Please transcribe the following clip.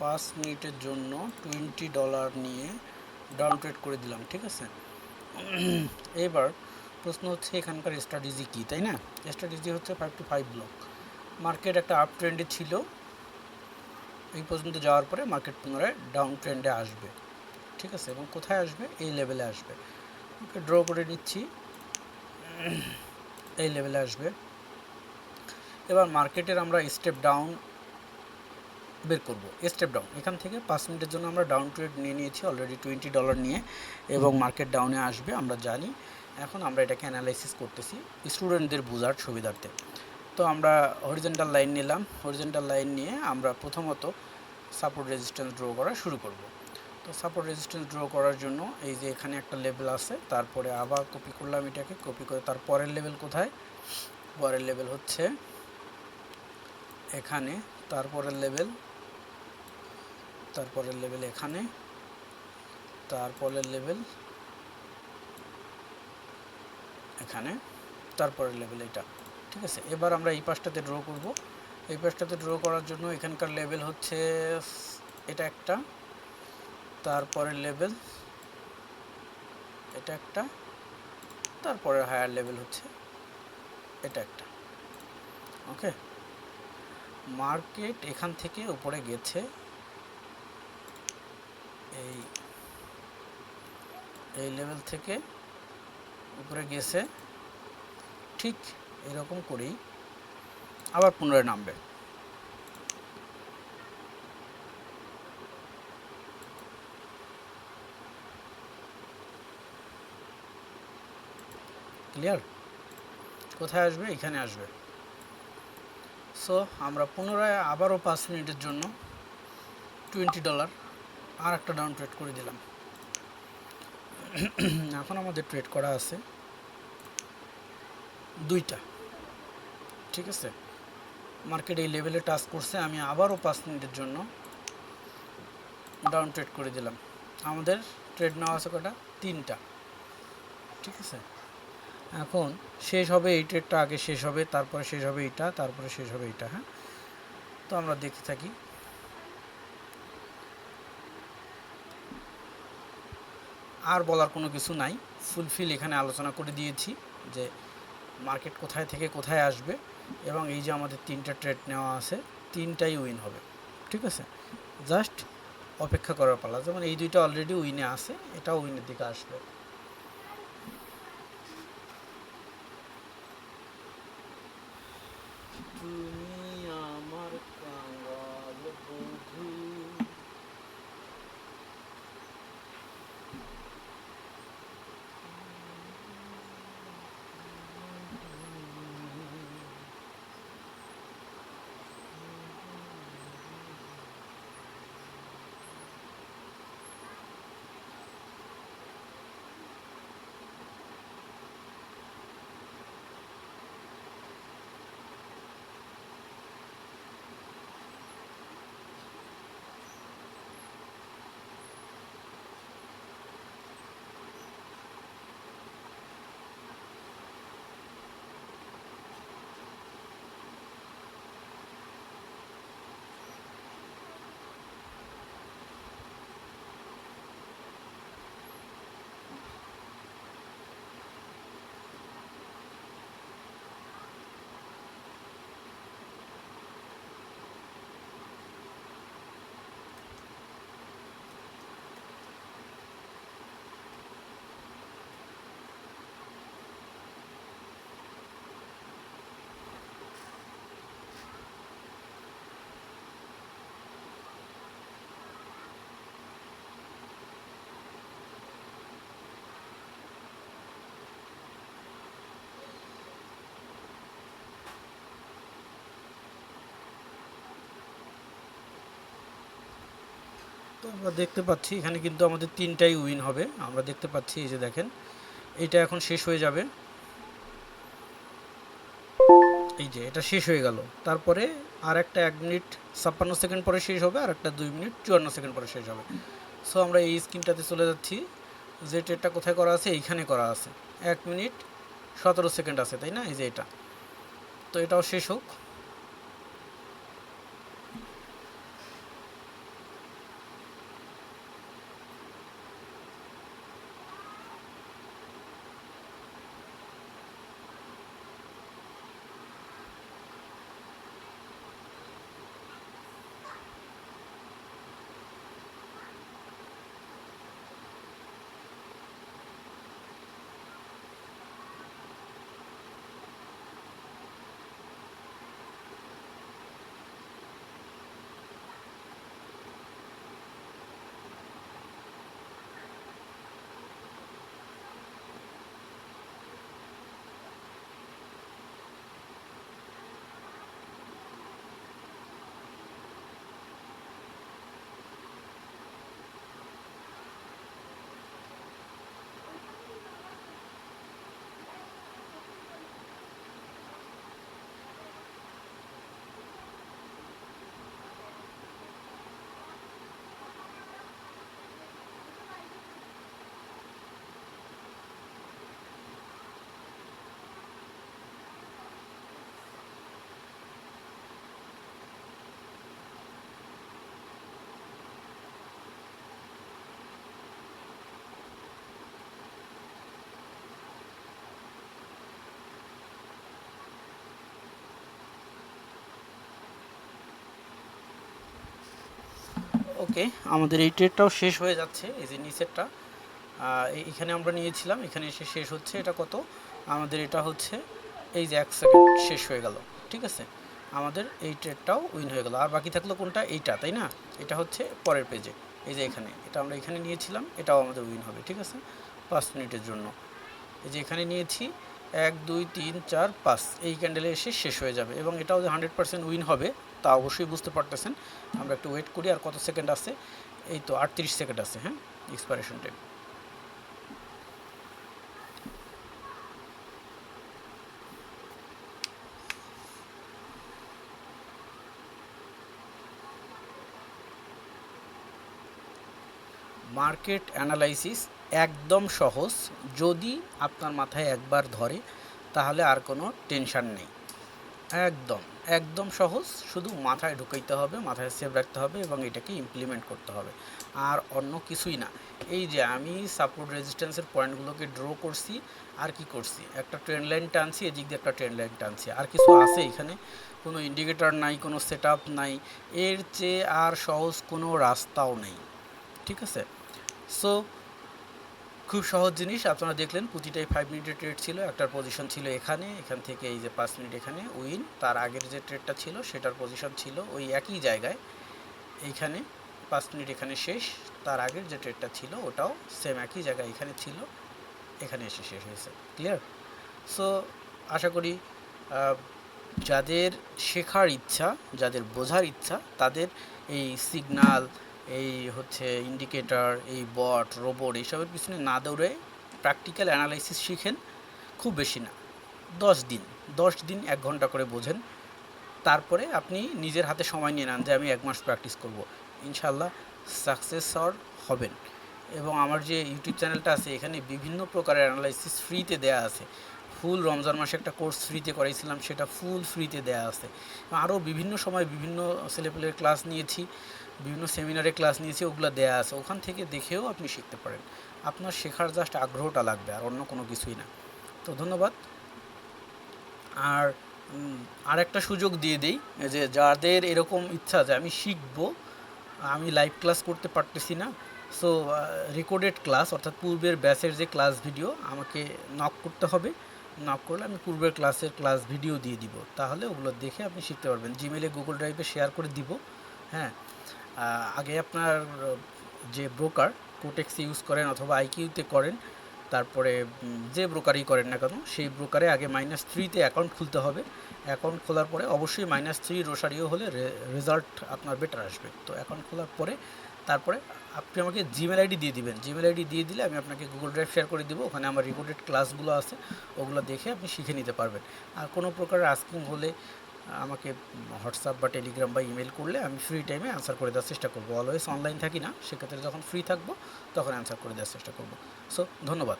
পাঁচ মিনিটের জন্য টোয়েন্টি ডলার নিয়ে ডাউন করে দিলাম, ঠিক আছে? এবার প্রশ্ন হচ্ছে এখানকার স্ট্র্যাটেজি কী, তাই না? স্ট্র্যাটেজি হচ্ছে five two five block market একটা আপ ট্রেন্ডে ছিল। এই পর্যন্ত যাওয়ার পরে মার্কেট পুনরায় ডাউন ট্রেন্ডে আসবে, ঠিক আছে? এবং কোথায় আসবে? এই লেভেলে আসবে। ওকে ড্র করে নিচ্ছি। এই লেভেলে আসবে। এবার মার্কেটের আমরা স্টেপ ডাউন বের করব স্টেপ ডাউন এখান থেকে পাঁচ মিনিটের জন্য আমরা ডাউন ট্রেড নিয়ে নিয়েছি অলরেডি টোয়েন্টি ডলার নিয়ে এবং মার্কেট ডাউনে আসবে আমরা জানি। এখন আমরা এটাকে অ্যানালাইসিস করতেছি স্টুডেন্টদের বোঝার সুবিধার্থে। তো আমরা হরিজেন্টাল লাইন নিলাম হরিজেন্টাল লাইন নিয়ে আমরা প্রথমত সাপোর্ট রেজিস্ট্যান্স ড্র করা শুরু করব। তো সাপোর্ট রেজিস্ট্যান্স ড্র করার জন্য এই যে এখানে একটা লেভেল আছে তারপরে আবার কপি করলাম এটাকে কপি করে তার পরের লেভেল কোথায়? পরের লেভেল হচ্ছে এখানে তারপরের লেভেল তারপরের লেভেল এখানে, তারপরের লেভেল এখানে, তারপরের লেভেল এটা, ঠিক আছে? এবার আমরা এই পাশটাতে ড্র করব। এই পাশটাতে ড্র করার জন্য এখানকার লেভেল হচ্ছে, এটা একটা, তারপরের লেভেল এটা একটা তারপরে হায়ার লেভেল হচ্ছে এটা একটা ওকে মার্কেট এখান থেকে উপরে গেছে এই এই লেভেল থেকে উপরে গেছে, ঠিক এরকম করেই আবার পুনরায় নামবে। ক্লিয়ার কোথায় আসবে? এখানে আসবে। সো আমরা পুনরায় আবারও পাঁচ মিনিটের জন্য টোয়েন্টি ডলার আর একটা ডাউন ট্রেড করে দিলাম। এখন আমাদের ট্রেড করা আছে দুইটা, ঠিক আছে? মার্কেট এই লেভেলে টাচ করছে, আমি আবারও পাঁচ মিনিটের জন্য ডাউন ট্রেড করে দিলাম। আমাদের ট্রেড নেওয়া আছে কটা তিনটা, ঠিক আছে? এখন শেষ হবে এই ট্রেডটা আগে শেষ হবে, তারপরে শেষ হবে এইটা, তারপরে শেষ হবে এইটা হ্যাঁ? তো আমরা দেখতে থাকি। আর বলার কোনো কিছু নাই। ফুলফিল এখানে আলোচনা করে দিয়েছি যে মার্কেট কোথায় থেকে কোথায় আসবে এবং এই যে আমাদের তিনটা ট্রেড নেওয়া আছে, তিনটাই উইন হবে। ঠিক আছে? জাস্ট অপেক্ষা করার পালা। যেমন এই দুইটা অলরেডি উইনে আছে, এটাও উইনের দিকে আসবে। তুমি আমার কাঙ্গাল বধূ তো আমরা দেখতে পাচ্ছি, এখানে কিন্তু আমাদের তিনটাই উইন হবে। আমরা দেখতে পাচ্ছি এই যে দেখেন, এটা এখন শেষ হয়ে যাবে। এই যে, এটা শেষ হয়ে গেল। তারপরে আর একটা এক মিনিট, ছাপ্পান্ন সেকেন্ড পরে শেষ হবে আর একটা দুই মিনিট, চুয়ান্ন সেকেন্ড পরে শেষ হবে। সো আমরা এই স্ক্রিনটাতে চলে যাচ্ছি। যে ট্রেডটা কোথায় করা আছে, এইখানে করা আছে। এক মিনিট, সতেরো সেকেন্ড আছে, তাই না? এই যে এটা। তো এটাও শেষ হোক। ওকে আমাদের এই ট্রেডটাও শেষ হয়ে যাচ্ছে, এই যে নিচেরটা। এখানে আমরা নিয়েছিলাম, এখানে এসে শেষ হচ্ছে, এটা কত? আমাদের এটা হচ্ছে, এই যে এক সেকেন্ড শেষ হয়ে গেল, ঠিক আছে? আমাদের এই ট্রেডটাও উইন হয়ে গেল। আর বাকি থাকল কোনটা? এইটা, তাই না? এটা হচ্ছে পরের পেজে এই যে এখানে, এটা আমরা এখানে নিয়েছিলাম, এটাও আমাদের উইন হবে, ঠিক আছে? পাঁচ মিনিটের জন্য। এই যে এখানে নিয়েছি, এক, দুই, তিন, চার, পাঁচ, এই ক্যান্ডেলে এসে শেষ হয়ে যাবে, এবং এটাও যে হান্ড্রেড পার্সেন্ট উইন হবে তা অবশ্যই বুঝতে পারতেছেন। আমরা একটু ওয়েট করি, আর কত সেকেন্ড আছে? এই তো আটত্রিশ সেকেন্ড আছে হ্যাঁ? এক্সপায়ারেশন টাইম মার্কেট অ্যানালাইসিস একদম সহজ। যদি আপনার মাথায় একবার ধরে, তাহলে আর কোনো টেনশন নেই। একদম একদম সহজ। শুধু মাথায় ঢুকাইতে হবে, মাথায় সেভ রাখতে হবে এবং এটাকে ইমপ্লিমেন্ট করতে হবে। আর অন্য কিছুই না। এই যে আমি সাপোর্ট রেজিস্ট্যান্সের পয়েন্টগুলোকে ড্র করছি, আর কি করছি? একটা ট্রেন লাইন টানছি, এদিক দিয়ে একটা ট্রেন লাইন টানছি। আর কিছু আছে এখানে? কোনো ইন্ডিকেটর নাই, কোনো সেট আপ নাই। এর চেয়ে আর সহজ কোনো রাস্তাও নেই। ঠিক আছে? সো খুব সহজ জিনিস, আপনারা দেখলেন প্রতিটাই ফাইভ মিনিটের ট্রেড ছিল, একটার পজিশন ছিল এখানে, এখান থেকে এই যে পাঁচ মিনিট এখানে উইন তার আগের যে ট্রেডটা ছিল সেটার পজিশন ছিল ওই একই জায়গায় এইখানে পাঁচ মিনিট এখানে শেষ, তার আগের যে ট্রেডটা ছিল ওটাও সেম একই জায়গায় এখানে ছিল, এখানে এসে শেষ হয়েছে ক্লিয়ার সো আশা করি যাদের শেখার ইচ্ছা, যাদের বোঝার ইচ্ছা, তাদের এই সিগনাল এই হচ্ছে ইন্ডিকেটর এই বট রোবট এইসবের পিছনে না দৌড়ে প্র্যাকটিক্যাল অ্যানালাইসিস শিখেন, খুব বেশি না। দশ দিন দশ দিন এক ঘণ্টা করে বোঝেন। তারপরে আপনি নিজের হাতে সময় নিয়ে নেন যে আমি এক মাস প্র্যাকটিস করব। ইনশাল্লাহ সাকসেসর হবেন। এবং আমার যে ইউটিউব চ্যানেলটা আছে, এখানে বিভিন্ন প্রকারের অ্যানালাইসিস ফ্রিতে দেয়া আছে। ফুল রমজান মাসে একটা কোর্স ফ্রিতে করাইছিলাম, সেটা ফুল ফ্রিতে দেয়া আছে। আরও বিভিন্ন সময় বিভিন্ন ছেলেপেলের ক্লাস নিয়েছি। বিভিন্ন সেমিনারে ক্লাস নিয়েছি, ওগুলো দেয়া আছে। ওখান থেকে দেখেও আপনি শিখতে পারেন। আপনার শেখার জাস্ট আগ্রহটা লাগবে আর অন্য কোনো কিছুই না। তো ধন্যবাদ। আর আর একটা সুযোগ দিয়ে দিই, যে যাদের এরকম ইচ্ছা যে আমি শিখব, আমি লাইভ ক্লাস করতে পারতেছি না। সো রেকর্ডেড ক্লাস অর্থাৎ পূর্বের ব্যাচের যে ক্লাস ভিডিও আমাকে নক করতে হবে। নক করলে আমি পূর্বের ক্লাসের ক্লাস ভিডিও দিয়ে দিব। তাহলে ওগুলো দেখে আপনি শিখতে পারবেন। জিমেলে গুগল ড্রাইভে শেয়ার করে দিব। হ্যাঁ। আগে আপনার যে ব্রোকার কোটেক্স ইউজ করেন অথবা আইকিউতে করেন, তারপরে যে ব্রোকারই করেন না কেন, সেই ব্রোকারে আগে মাইনাস থ্রিতে অ্যাকাউন্ট খুলতে হবে। অ্যাকাউন্ট খোলার পরে অবশ্যই মাইনাস থ্রি রোসারিও হলে রেজাল্ট আপনার বেটার আসবে। তো অ্যাকাউন্ট খোলার পরে, তারপরে আপনি আমাকে জিমেল আইডি দিয়ে দিবেন। জিমেল আইডি দিয়ে দিলে আমি আপনাকে গুগল ড্রাইভ শেয়ার করে দিব। ওখানে আমার রেকর্ডেড ক্লাসগুলো আছে, ওগুলো দেখে আপনি শিখে নিতে পারবেন। আর কোনো প্রকারের আস্কিং হলে আমাকে হোয়াটসঅ্যাপ বা টেলিগ্রাম বা ইমেল করলে আমি ফ্রি টাইমে অ্যান্সার করে দেওয়ার চেষ্টা করব। অলওয়েজ অনলাইন থাকি না, সেক্ষেত্রে যখন ফ্রি থাকব, তখন অ্যান্সার করে দেওয়ার চেষ্টা করব। সো ধন্যবাদ।